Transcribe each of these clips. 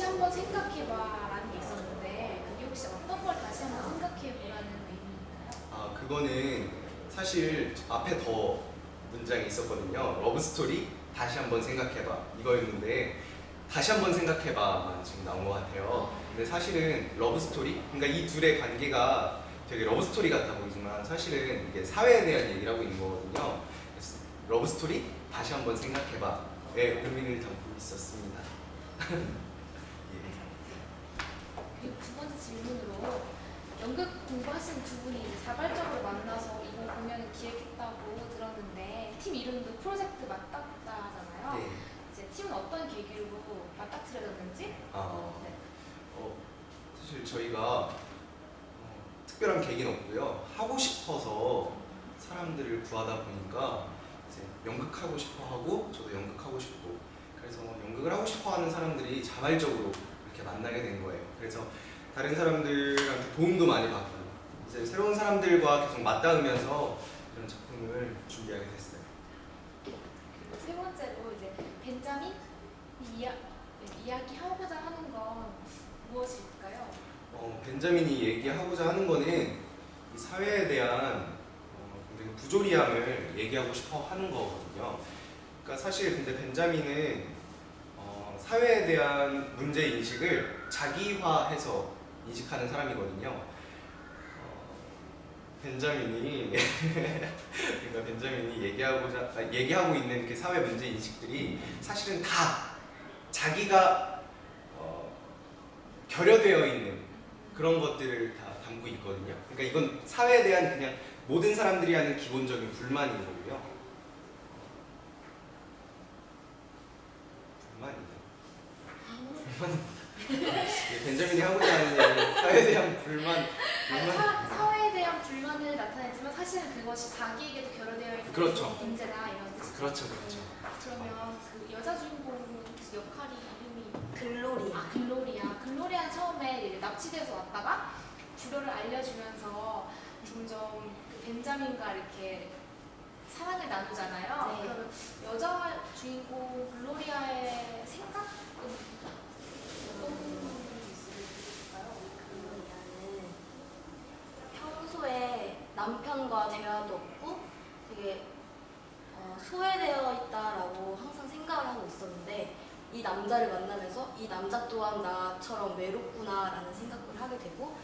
한번 생각해봐 라는 게 있었는데 그게 혹시 어떤 걸 다시 한번 생각해보라는 의미인가요? 아 그거는 사실 앞에 더 문장이 있었거든요. 러브 스토리 다시 한번 생각해봐 이거였는데 다시 한번 생각해봐만 지금 나온 것 같아요. 근데 사실은 러브 스토리 그러니까 이 둘의 관계가 되게 러브 스토리 같아 보이지만 사실은 이게 사회에 대한 얘기를 하고 있는 거거든요. 그래서 러브 스토리 다시 한번 생각해봐의 의미를 담고 있었습니다. 질문으로 연극 공부하시는 두 분이 자발적으로 만나서 이번 공연을 기획했다고 들었는데 팀 이름도 프로젝트 맞닥다잖아요. 네. 이제 팀은 어떤 계기로 맞닥뜨려졌는지 아. 네. 어, 사실 저희가 어, 특별한 계기는 없고요. 하고 싶어서 사람들을 구하다 보니까 이제 연극하고 싶어 하고 저도 연극하고 싶고 그래서 연극을 하고 싶어 하는 사람들이 자발적으로 이렇게 만나게 된 거예요. 그래서 다른 사람들한테 도움도 많이 받고 이제 새로운 사람들과 계속 맞닿으면서 이런 작품을 준비하게 됐어요. 그리고 세 번째로 이제 벤자민 이야, 이야기 하고자 하는 건 무엇일까요? 어, 벤자민이 얘기하고자 하는 거는 이 사회에 대한 어, 굉장히 부조리함을 얘기하고 싶어 하는 거거든요. 그러니까 사실 근데 벤자민은 어, 사회에 대한 문제 인식을 자기화해서 인식하는 사람이거든요. 어, 벤자민이 그러니까 벤자민이 얘기하고자 아, 얘기하고 있는 그 사회 문제 인식들이 사실은 다 자기가 어, 결여되어 있는 그런 것들을 다 담고 있거든요. 그러니까 이건 사회에 대한 그냥 모든 사람들이 하는 기본적인 불만인 거고요. 불만이네. 불만입니다. 예, 벤자민이 하고자 하는 얘기는 사회에 대한 불만, 아니, 불만. 사, 사회에 대한 불만을 나타내지만 사실은 그것이 자기에게도 결여되어 있는 그렇죠. 문제다 이런 뜻이죠. 그렇죠, 그렇죠. 그러면 그 여자 주인공 역할이 이름이 글로리. 아 글로리아. 글로리아 처음에 납치돼서 왔다가 불효를 알려주면서 점점 그 벤자민과 이렇게 사랑을 나누잖아요. 네. 그러면 여자 주인공 글로리아의 생각은 어떤 부분이 있을까요? 글로리아는 평소에 남편과 대화도 없고 되게 어, 소외되어 있다라고 항상 생각을 하고 있었는데 이 남자를 만나면서 이 남자 또한 나처럼 외롭구나라는 생각을 하게 되고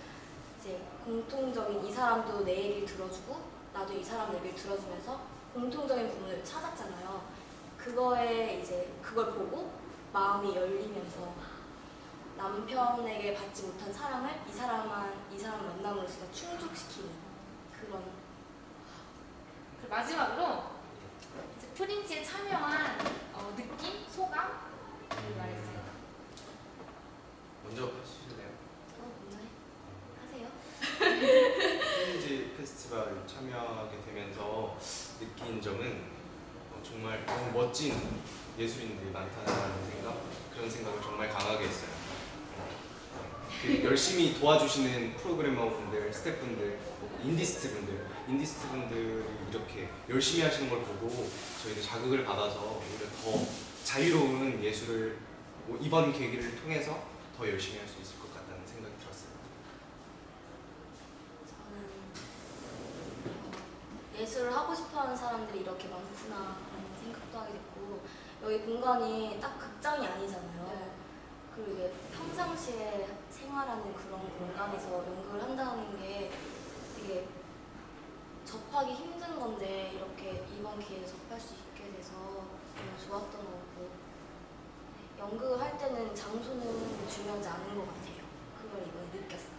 이제 공통적인 이 사람도 내 얘기를 들어주고 나도 이 사람 얘기를 들어주면서 공통적인 부분을 찾았잖아요. 그거에 이제 그걸 보고 마음이 열리면서 남편에게 받지 못한 사랑을 이 사람만 이 사람 만남으로써 충족시키는 그런 그리고 마지막으로 이제 프린지에 참여한 어, 느낌, 소감 말해주세요. 먼저 하실래요? 어 뭔가 하세요? 프린지 페스티벌 참여하게 되면서 느낀 점은 어, 정말 너무 멋진 예술인들이 많다는 생각 그런 생각을 정말 강하게 했어요. 어, 그 열심히 도와주시는 프로그래머 분들, 스태프분들, 인디스트 분들, 인디스트 분들이 이렇게 열심히 하시는 걸 보고 저희도 자극을 받아서 오히려 더 자유로운 예술을 뭐 이번 계기를 통해서 더 열심히 할 수 있을 것 같다는 생각이 들었어요. 저는 어, 예술을 하고 싶어하는 사람들이 이렇게 많구나라는 생각도 하게 됐고 여기 공간이 딱 극장이 아니잖아요. 그리고 이게 평상시에 생활 하는 그런 공간에서 연극을 한다는 게 되게 접하기 힘든 건데 이렇게 이번 기회에 접할 수 있게 돼서 너무 좋았던 것 같고 네, 연극을 할 때는 장소는 중요하지 않은 것 같아요. 그걸 이번에 느꼈어요.